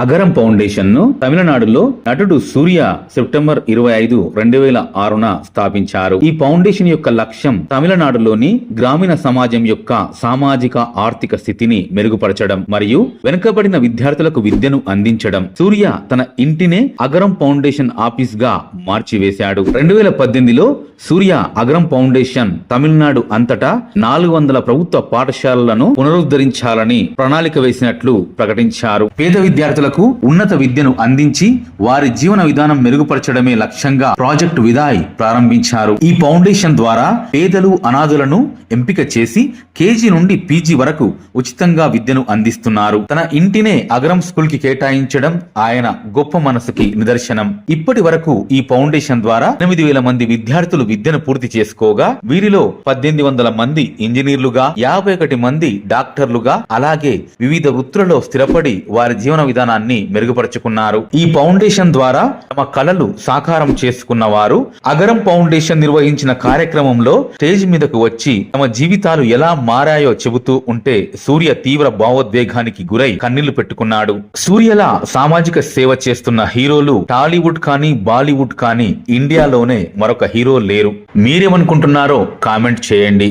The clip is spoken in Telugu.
అగరం ఫౌండేషన్ను తమిళనాడులో నటుడు సూర్య సెప్టెంబర్ ఇరవై ఐదు రెండు వేల ఆరున స్థాపించారు. ఈ ఫౌండేషన్ యొక్క లక్ష్యం తమిళనాడులోని గ్రామీణ సమాజం యొక్క సామాజిక ఆర్థిక స్థితిని మెరుగుపరచడం మరియు వెనుకబడిన విద్యార్థులకు విద్యను అందించడం. సూర్య తన ఇంటినే అగరం ఫౌండేషన్ ఆఫీస్గా మార్చివేశాడు. రెండు వేల పద్దెనిమిదిలో సూర్య అగరం ఫౌండేషన్ తమిళనాడు అంతటా నాలుగు వందల ప్రభుత్వ పాఠశాలలను పునరుద్ధరించాలని ప్రణాళిక వేసినట్లు ప్రకటించారు. పేద విద్యార్థులకు ఉన్నత విద్యను అందించి వారి జీవన విధానం మెరుగుపరచడమే లక్ష్యంగా ప్రాజెక్ట్ విదాయ్ ప్రారంభించారు. ఈ ఫౌండేషన్ ద్వారా పేదలు అనాథులను ఎంపిక చేసి కేజీ నుండి పీజీ వరకు ఉచితంగా విద్యను అందిస్తున్నారు. తన ఇంటినే అగరం స్కూల్కి కేటాయించడం ఆయన గొప్ప మనసుకి నిదర్శనం. ఇప్పటి వరకు ఈ ఫౌండేషన్ ద్వారా ఎనిమిది వేల మంది విద్యార్థులు విద్యను పూర్తి చేసుకోగా వీరిలో పద్దెనిమిది వందల మంది ఇంజనీర్లుగా యాభై ఒకటి మంది డాక్టర్లుగా అలాగే వివిధ వృత్తులలో స్థిరపడి వారి జీవన విధానం విధానాన్ని మెరుగుపరుచుకున్నారు. ఈ ఫౌండేషన్ ద్వారా తమ కళలు సాకారం చేసుకున్న వారు అగరం ఫౌండేషన్ నిర్వహించిన కార్యక్రమంలో స్టేజ్ మీదకు వచ్చి తమ జీవితాలు ఎలా మారాయో చెబుతూ ఉంటే సూర్య తీవ్ర భావోద్వేగానికి గురై కన్నీళ్ళు పెట్టుకున్నాడు. సూర్యలా సామాజిక సేవ చేస్తున్న హీరోలు టాలీవుడ్ కానీ బాలీవుడ్ కానీ ఇండియాలోనే మరొక హీరో లేరు. మీరేమనుకుంటున్నారో కామెంట్ చేయండి.